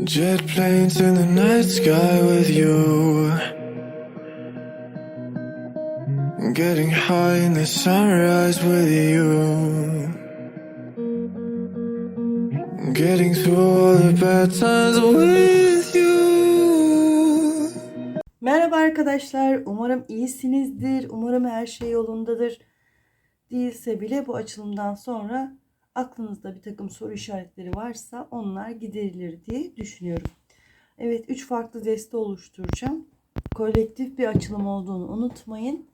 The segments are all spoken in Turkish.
Jet planes in the night sky with you. Getting high in the sunrise with you. Getting through all the bad times with you. Merhaba arkadaşlar. Umarım iyisinizdir. Umarım her şey yolundadır. Değilse bile bu açılımdan sonra aklınızda bir takım soru işaretleri varsa onlar giderilir diye düşünüyorum. Evet 3 farklı deste oluşturacağım. Kolektif bir açılım olduğunu unutmayın.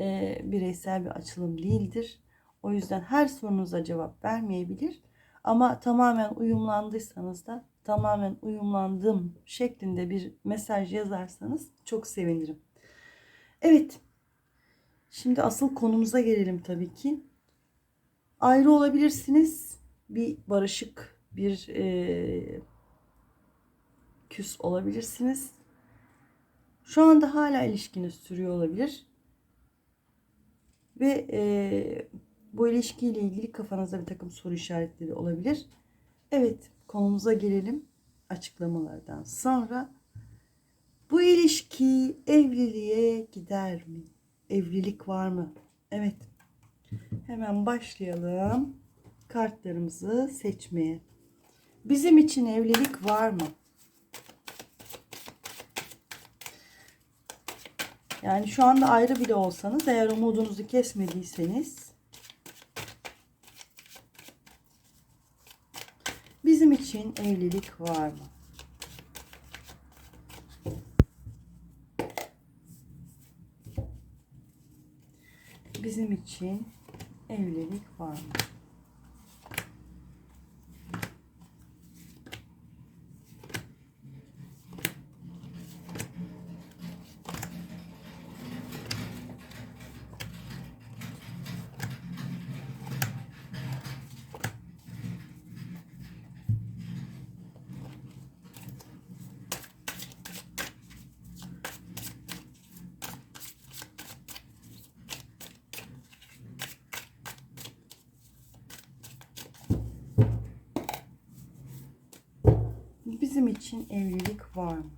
Ee, bireysel bir açılım değildir. O yüzden her sorunuza cevap vermeyebilir. Ama tamamen uyumlandıysanız da tamamen uyumlandım şeklinde bir mesaj yazarsanız çok sevinirim. Evet. Şimdi asıl konumuza gelelim tabii ki. Ayrı olabilirsiniz. Bir barışık, bir e, küs olabilirsiniz. Şu anda hala ilişkiniz sürüyor olabilir. Ve e, bu ilişkiyle ilgili kafanızda bir takım soru işaretleri olabilir. Evet, konumuza gelelim açıklamalardan sonra. Bu ilişki evliliğe gider mi? Evlilik var mı? Evet. Hemen başlayalım kartlarımızı seçmeye. Bizim için evlilik var mı? Yani şu anda ayrı bile olsanız eğer umudunuzu kesmediyseniz bizim için evlilik var mı? Bizim için evlilik var mı? Bizim için evlilik var mı?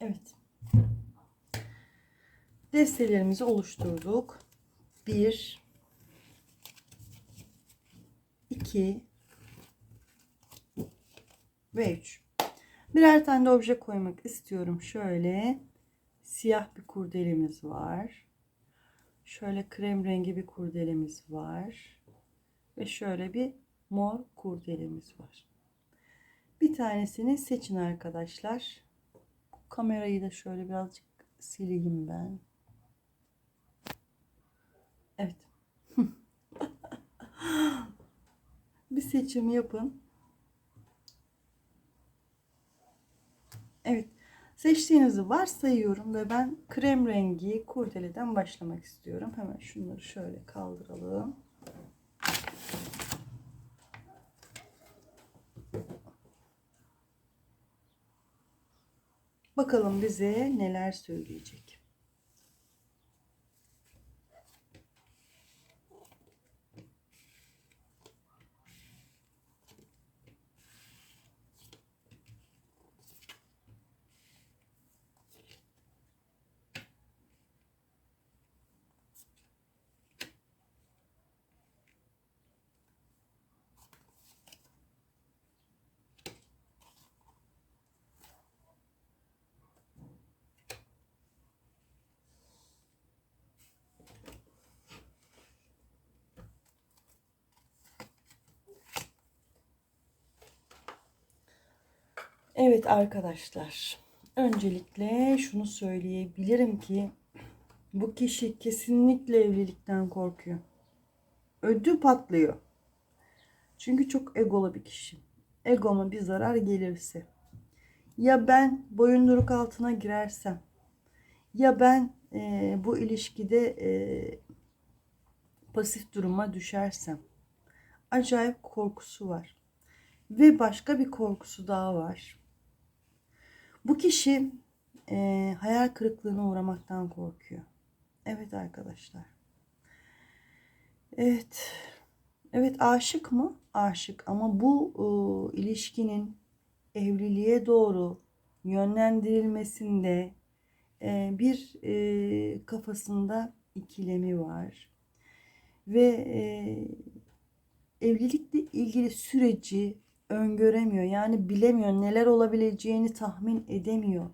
Evet. Destelerimizi oluşturduk. 1 2 ve 3. Birer tane de obje koymak istiyorum. Şöyle siyah bir kurdelemiz var. Şöyle krem rengi bir kurdelemiz var. Ve şöyle bir mor kurdelemiz var. Bir tanesini seçin arkadaşlar. Kamerayı da şöyle birazcık sileyim ben. Evet. bir seçim yapın. Evet. Seçtiğinizi varsayıyorum ve ben krem rengi kurdeleden başlamak istiyorum. Hemen şunları şöyle kaldıralım. Bakalım bize neler söyleyecek. Evet arkadaşlar. Öncelikle şunu söyleyebilirim ki bu kişi kesinlikle evlilikten korkuyor. Ödü patlıyor. Çünkü çok egolu bir kişi. Egoma bir zarar gelirse. Ya ben boyunduruk altına girersem. Ya ben e, bu ilişkide e, pasif duruma düşersem. Acayip korkusu var. Ve başka bir korkusu daha var. Bu kişi e, hayal kırıklığına uğramaktan korkuyor. Evet arkadaşlar. Evet. Evet aşık mı? Aşık ama bu e, ilişkinin evliliğe doğru yönlendirilmesinde e, bir e, kafasında ikilemi var. Ve e, evlilikle ilgili süreci öngöremiyor. Yani bilemiyor neler olabileceğini tahmin edemiyor.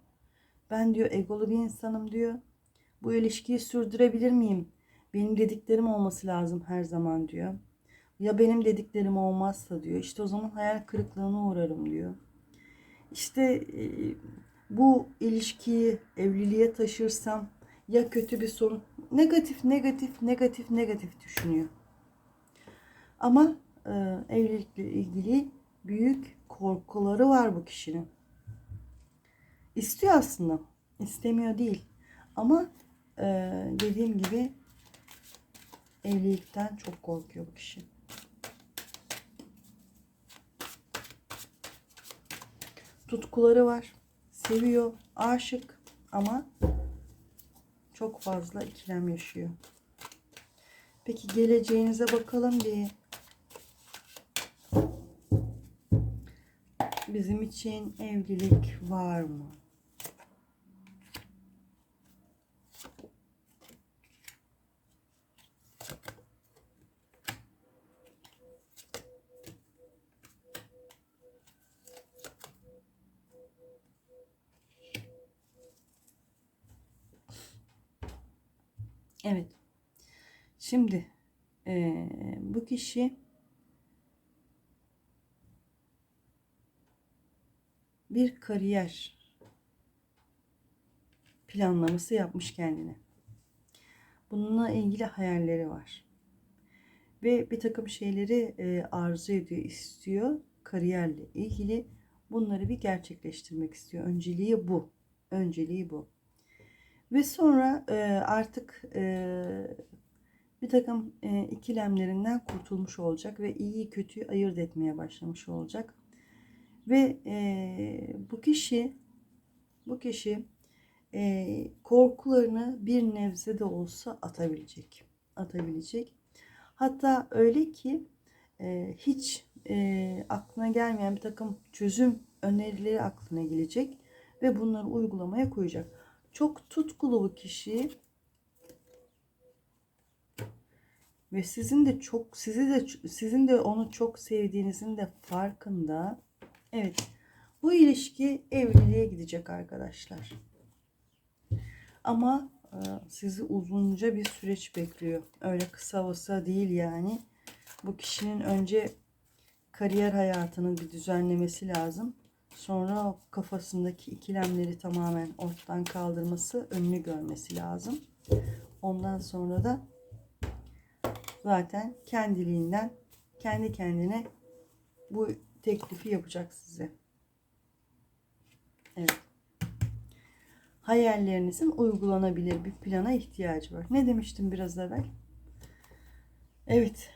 Ben diyor egolu bir insanım diyor. Bu ilişkiyi sürdürebilir miyim? Benim dediklerim olması lazım her zaman diyor. Ya benim dediklerim olmazsa diyor. İşte o zaman hayal kırıklığına uğrarım diyor. İşte e, bu ilişkiyi evliliğe taşırsam ya kötü bir sorun. Negatif, negatif, negatif, negatif düşünüyor. Ama e, evlilikle ilgili büyük korkuları var bu kişinin. İstiyor aslında. istemiyor değil. Ama e, dediğim gibi evlilikten çok korkuyor bu kişi. Tutkuları var. Seviyor, aşık ama çok fazla ikilem yaşıyor. Peki geleceğinize bakalım bir. Bizim için evlilik var mı? Evet. Şimdi eee, bu kişi bir kariyer planlaması yapmış kendine. Bununla ilgili hayalleri var. Ve bir takım şeyleri e, arzu ediyor, istiyor. Kariyerle ilgili bunları bir gerçekleştirmek istiyor. Önceliği bu. Önceliği bu. Ve sonra e, artık e, bir takım ikilemlerinden kurtulmuş olacak ve iyi kötüyü ayırt etmeye başlamış olacak. Ve e, bu kişi bu kişi e, korkularını bir nebze de olsa atabilecek. Atabilecek. Hatta öyle ki e, hiç e, aklına gelmeyen bir takım çözüm önerileri aklına gelecek ve bunları uygulamaya koyacak. Çok tutkulu bu kişi ve sizin de çok sizi de sizin de onu çok sevdiğinizin de farkında. Evet. Bu ilişki evliliğe gidecek arkadaşlar. Ama e, sizi uzunca bir süreç bekliyor. Öyle kısa olsa değil yani. Bu kişinin önce kariyer hayatını bir düzenlemesi lazım. Sonra o kafasındaki ikilemleri tamamen ortadan kaldırması, önünü görmesi lazım. Ondan sonra da zaten kendiliğinden kendi kendine bu teklifi yapacak size. Evet. Hayallerinizin uygulanabilir bir plana ihtiyacı var. Ne demiştim biraz evvel? Evet.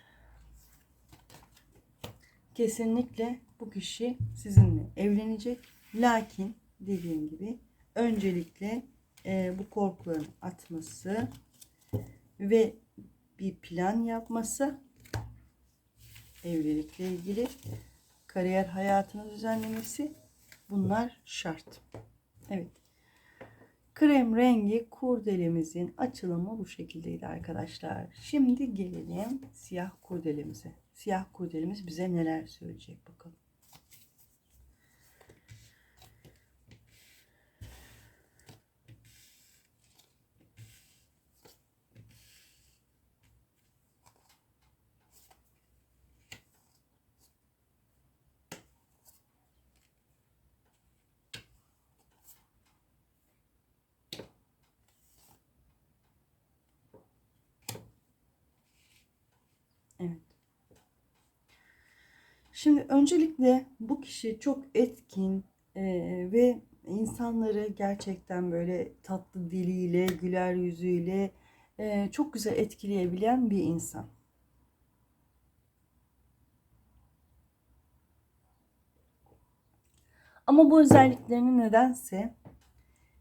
Kesinlikle bu kişi sizinle evlenecek. Lakin dediğim gibi öncelikle e, bu korkuların atması ve bir plan yapması evlilikle ilgili kariyer hayatını düzenlemesi bunlar şart. Evet. Krem rengi kurdelemizin açılımı bu şekildeydi arkadaşlar. Şimdi gelelim siyah kurdelemize. Siyah kurdelemiz bize neler söyleyecek bakalım. Evet. Şimdi öncelikle bu kişi çok etkin e, ve insanları gerçekten böyle tatlı diliyle, güler yüzüyle e, çok güzel etkileyebilen bir insan. Ama bu özelliklerini nedense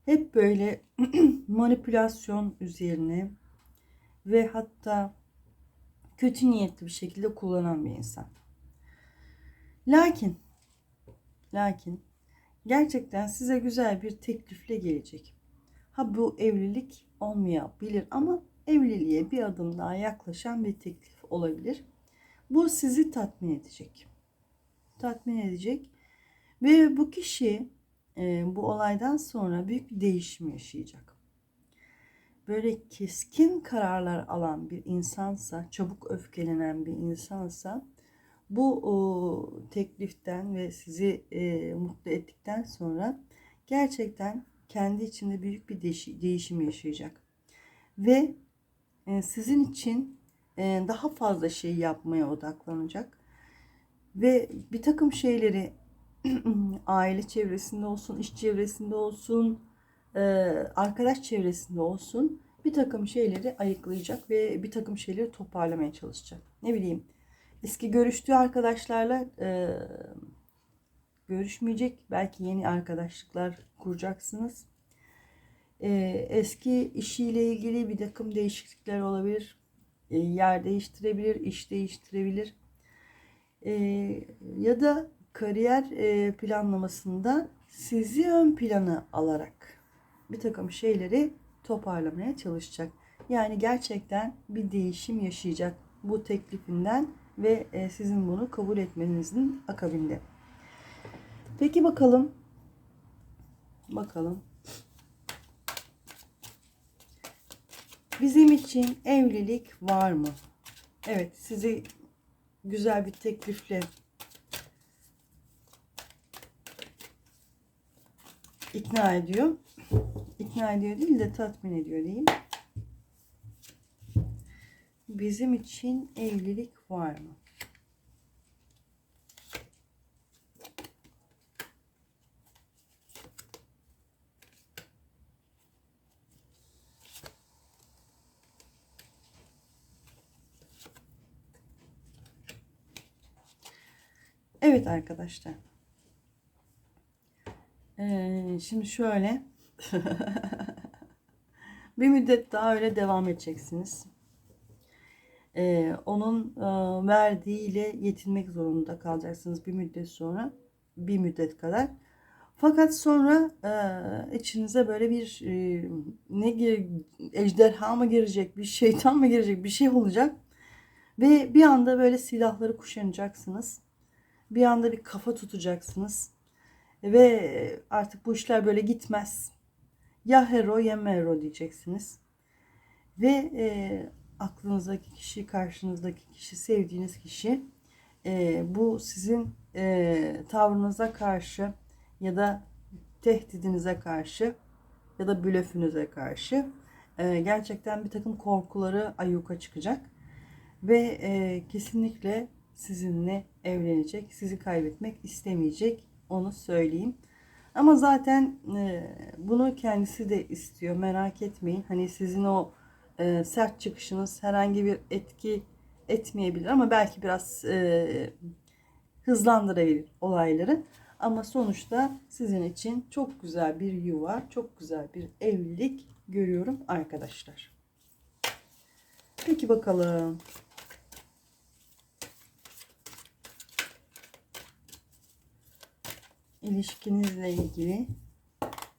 hep böyle manipülasyon üzerine ve hatta kötü niyetli bir şekilde kullanan bir insan. Lakin lakin gerçekten size güzel bir teklifle gelecek. Ha bu evlilik olmayabilir ama evliliğe bir adım daha yaklaşan bir teklif olabilir. Bu sizi tatmin edecek. Tatmin edecek ve bu kişi e, bu olaydan sonra büyük bir değişim yaşayacak. Böyle keskin kararlar alan bir insansa, çabuk öfkelenen bir insansa bu o, tekliften ve sizi e, mutlu ettikten sonra gerçekten kendi içinde büyük bir değiş- değişim yaşayacak. Ve e, sizin için e, daha fazla şey yapmaya odaklanacak. Ve bir takım şeyleri aile çevresinde olsun, iş çevresinde olsun, e, arkadaş çevresinde olsun bir takım şeyleri ayıklayacak ve bir takım şeyleri toparlamaya çalışacak. Ne bileyim eski görüştüğü arkadaşlarla e, görüşmeyecek. Belki yeni arkadaşlıklar kuracaksınız. E, eski işiyle ilgili bir takım değişiklikler olabilir. E, yer değiştirebilir, iş değiştirebilir. E, ya da kariyer e, planlamasında sizi ön plana alarak bir takım şeyleri toparlamaya çalışacak. Yani gerçekten bir değişim yaşayacak bu teklifinden ve e, sizin bunu kabul etmenizin akabinde. Peki bakalım. Bakalım. Bizim için evlilik var mı? Evet, sizi güzel bir teklifle ikna ediyor. İkna ediyor değil de tatmin ediyor diyeyim. Bizim için evlilik var mı? Evet arkadaşlar. Ee, şimdi şöyle bir müddet daha öyle devam edeceksiniz. Ee, onun e, verdiğiyle yetinmek zorunda kalacaksınız bir müddet sonra bir müddet kadar. Fakat sonra e, içinize böyle bir e, ne ejderha mı girecek, bir şeytan mı girecek, bir şey olacak ve bir anda böyle silahları kuşanacaksınız. Bir anda bir kafa tutacaksınız ve artık bu işler böyle gitmez. Ya hero ya mero diyeceksiniz. Ve e, aklınızdaki kişi, karşınızdaki kişi, sevdiğiniz kişi e, bu sizin e, tavrınıza karşı ya da tehdidinize karşı ya da blöfünüze karşı e, gerçekten bir takım korkuları ayyuka çıkacak ve e, kesinlikle sizinle evlenecek, sizi kaybetmek istemeyecek onu söyleyeyim. Ama zaten e, bunu kendisi de istiyor merak etmeyin. Hani sizin o e, sert çıkışınız herhangi bir etki etmeyebilir ama belki biraz e, hızlandırabilir olayları. Ama sonuçta sizin için çok güzel bir yuva, çok güzel bir evlilik görüyorum arkadaşlar. Peki bakalım. İlişkinizle ilgili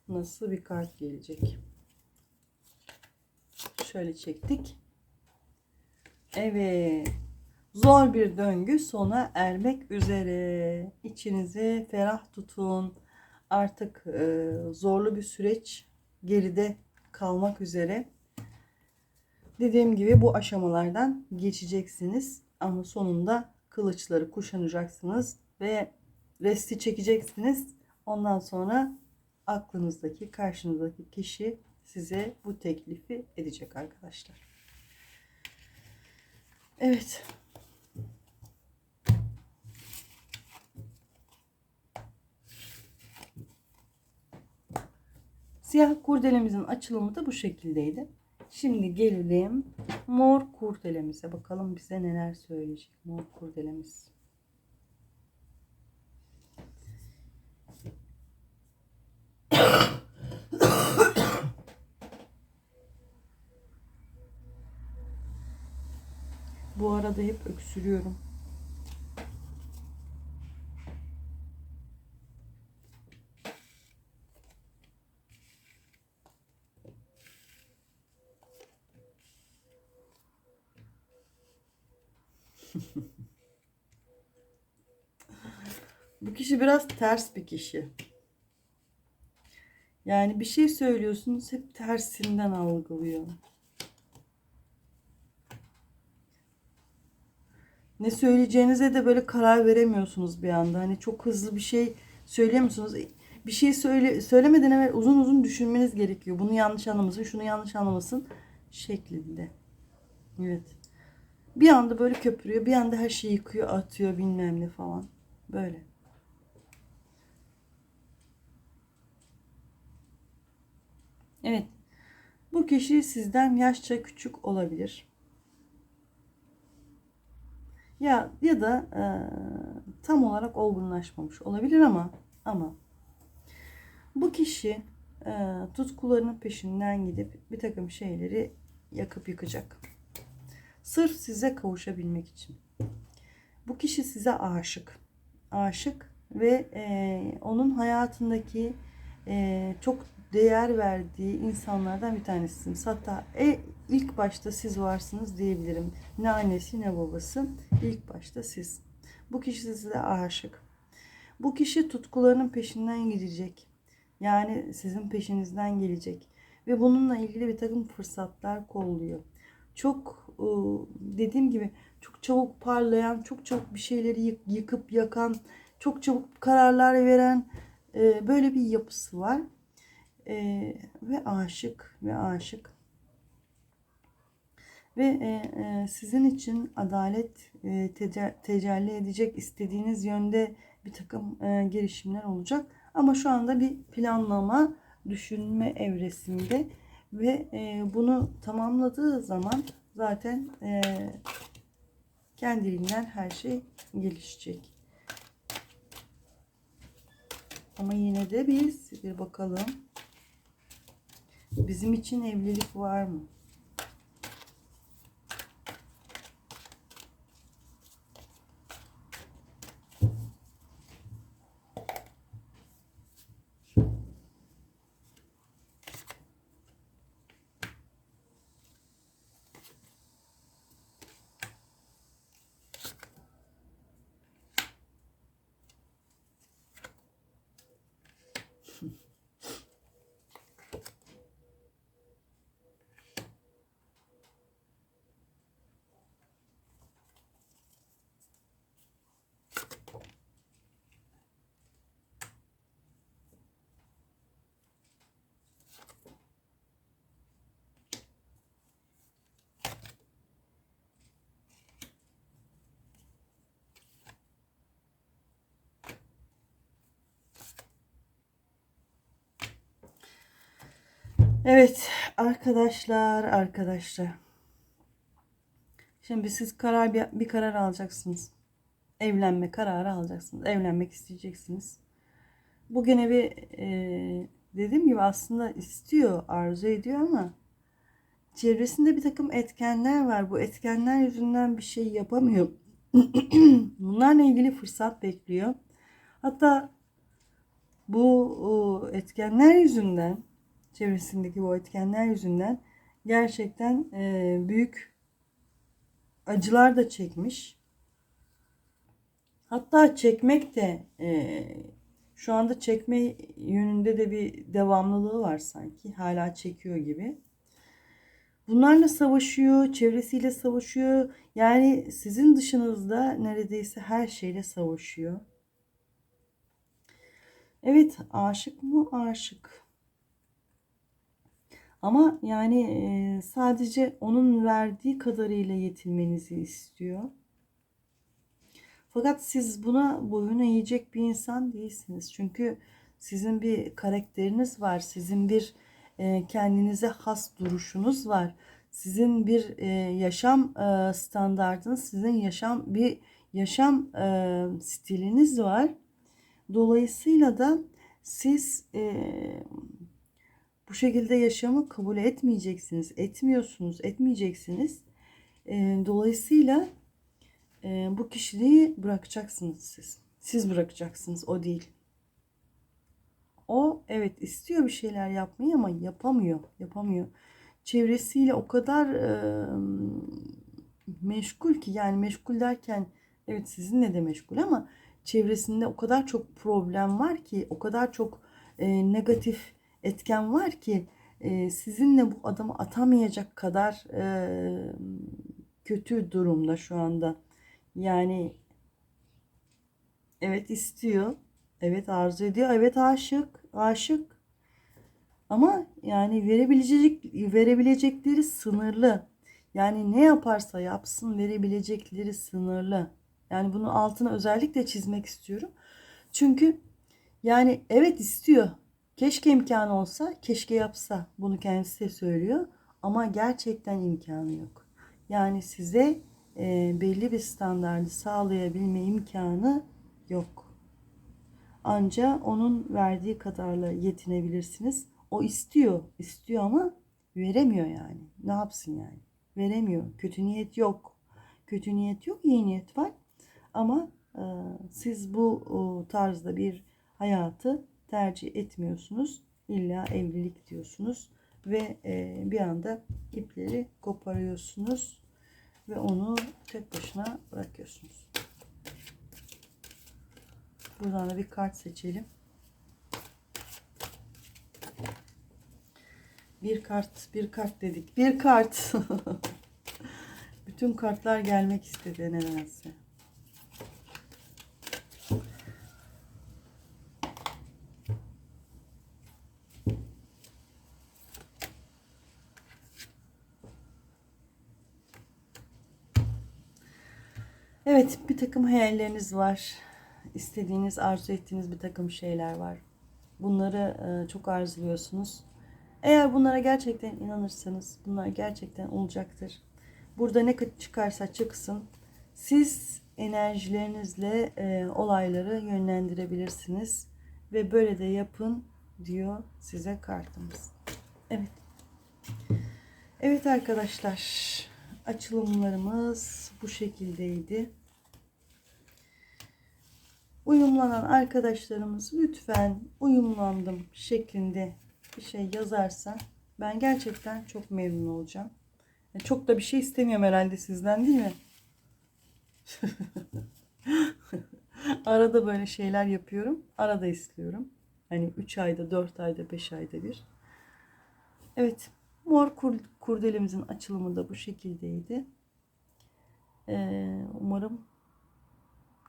nasıl bir kart gelecek? Şöyle çektik. Evet. Zor bir döngü sona ermek üzere. İçinizi ferah tutun. Artık e, zorlu bir süreç geride kalmak üzere. Dediğim gibi bu aşamalardan geçeceksiniz. Ama sonunda kılıçları kuşanacaksınız ve resti çekeceksiniz. Ondan sonra aklınızdaki, karşınızdaki kişi size bu teklifi edecek arkadaşlar. Evet. Siyah kurdelemizin açılımı da bu şekildeydi. Şimdi gelelim mor kurdelemize. Bakalım bize neler söyleyecek mor kurdelemiz. Arada hep öksürüyorum. Bu kişi biraz ters bir kişi. Yani bir şey söylüyorsunuz hep tersinden algılıyor. Ne söyleyeceğinize de böyle karar veremiyorsunuz bir anda. Hani çok hızlı bir şey söyleyemiyorsunuz. Bir şey söyle söylemeden evvel uzun uzun düşünmeniz gerekiyor. Bunu yanlış anlamasın, şunu yanlış anlamasın şeklinde. Evet. Bir anda böyle köpürüyor, bir anda her şeyi yıkıyor, atıyor bilmem ne falan. Böyle. Evet. Bu kişi sizden yaşça küçük olabilir. Ya ya da e, tam olarak olgunlaşmamış olabilir ama ama bu kişi e, tutkularının peşinden gidip bir takım şeyleri yakıp yıkacak. Sırf size kavuşabilmek için. Bu kişi size aşık. Aşık ve e, onun hayatındaki e, çok değer verdiği insanlardan bir tanesisiniz. Hatta e, ilk başta siz varsınız diyebilirim. Ne annesi ne babası. İlk başta siz. Bu kişi size aşık. Bu kişi tutkularının peşinden gidecek. Yani sizin peşinizden gelecek. Ve bununla ilgili bir takım fırsatlar kolluyor. Çok e, dediğim gibi çok çabuk parlayan, çok çabuk bir şeyleri yık- yıkıp yakan, çok çabuk kararlar veren e, böyle bir yapısı var. E, ve aşık ve aşık. Ve e, e, sizin için adalet e, tece- tecelli edecek istediğiniz yönde bir takım e, girişimler olacak. Ama şu anda bir planlama, düşünme evresinde ve e, bunu tamamladığı zaman zaten e, kendiliğinden her şey gelişecek. Ama yine de biz bir bakalım. Bizim için evlilik var mı? Evet arkadaşlar arkadaşlar. Şimdi siz karar bir, bir karar alacaksınız. Evlenme kararı alacaksınız. Evlenmek isteyeceksiniz. Bu gene bir e, dediğim gibi aslında istiyor, arzu ediyor ama çevresinde bir takım etkenler var. Bu etkenler yüzünden bir şey yapamıyor. Bunlarla ilgili fırsat bekliyor. Hatta bu etkenler yüzünden çevresindeki bu etkenler yüzünden gerçekten e, büyük acılar da çekmiş. Hatta çekmek de e, şu anda çekme yönünde de bir devamlılığı var sanki. Hala çekiyor gibi. Bunlarla savaşıyor, çevresiyle savaşıyor. Yani sizin dışınızda neredeyse her şeyle savaşıyor. Evet, aşık mı? Aşık. Ama yani sadece onun verdiği kadarıyla yetinmenizi istiyor. Fakat siz buna boyun eğecek bir insan değilsiniz. Çünkü sizin bir karakteriniz var. Sizin bir kendinize has duruşunuz var. Sizin bir yaşam standartınız, sizin yaşam bir yaşam e, stiliniz var. Dolayısıyla da siz bu şekilde yaşamı kabul etmeyeceksiniz. Etmiyorsunuz, etmeyeceksiniz. E, dolayısıyla e, bu kişiliği bırakacaksınız siz. Siz bırakacaksınız o değil. O evet istiyor bir şeyler yapmayı ama yapamıyor. Yapamıyor. Çevresiyle o kadar e, meşgul ki yani meşgul derken evet sizinle de meşgul ama çevresinde o kadar çok problem var ki o kadar çok e, negatif etken var ki e, sizinle bu adamı atamayacak kadar e, kötü durumda şu anda. Yani evet istiyor. Evet arzu ediyor. Evet aşık. Aşık. Ama yani verebilecek verebilecekleri sınırlı. Yani ne yaparsa yapsın verebilecekleri sınırlı. Yani bunu altına özellikle çizmek istiyorum. Çünkü yani evet istiyor. Keşke imkanı olsa, keşke yapsa. Bunu kendisi de söylüyor. Ama gerçekten imkanı yok. Yani size e, belli bir standardı sağlayabilme imkanı yok. Anca onun verdiği kadarla yetinebilirsiniz. O istiyor, istiyor ama veremiyor yani. Ne yapsın yani? Veremiyor. Kötü niyet yok. Kötü niyet yok, iyi niyet var. Ama e, siz bu o, tarzda bir hayatı tercih etmiyorsunuz. İlla evlilik diyorsunuz ve e, bir anda ipleri koparıyorsunuz ve onu tek başına bırakıyorsunuz. Buradan da bir kart seçelim. Bir kart, bir kart dedik. Bir kart. Bütün kartlar gelmek istedi nedense. Evet, bir takım hayalleriniz var. İstediğiniz, arzu ettiğiniz bir takım şeyler var. Bunları e, çok arzuluyorsunuz. Eğer bunlara gerçekten inanırsanız bunlar gerçekten olacaktır. Burada ne çıkarsa çıksın siz enerjilerinizle e, olayları yönlendirebilirsiniz ve böyle de yapın diyor size kartımız. Evet. Evet arkadaşlar açılımlarımız bu şekildeydi. Uyumlanan arkadaşlarımız lütfen uyumlandım şeklinde bir şey yazarsa ben gerçekten çok memnun olacağım. Ya Çok da bir şey istemiyorum herhalde sizden değil mi? Arada böyle şeyler yapıyorum. Arada istiyorum. Hani 3 ayda, 4 ayda, 5 ayda bir. Evet. Mor kur- kurdelemizin açılımı da bu şekildeydi. Ee, umarım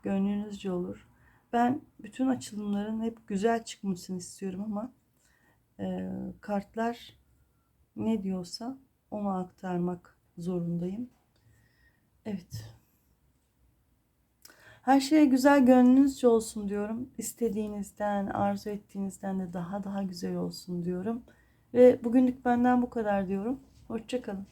gönlünüzce olur. Ben bütün açılımların hep güzel çıkmasını istiyorum ama e, kartlar ne diyorsa onu aktarmak zorundayım. Evet. Her şeye güzel gönlünüzce olsun diyorum. İstediğinizden, arzu ettiğinizden de daha daha güzel olsun diyorum. Ve bugünlük benden bu kadar diyorum. Hoşçakalın.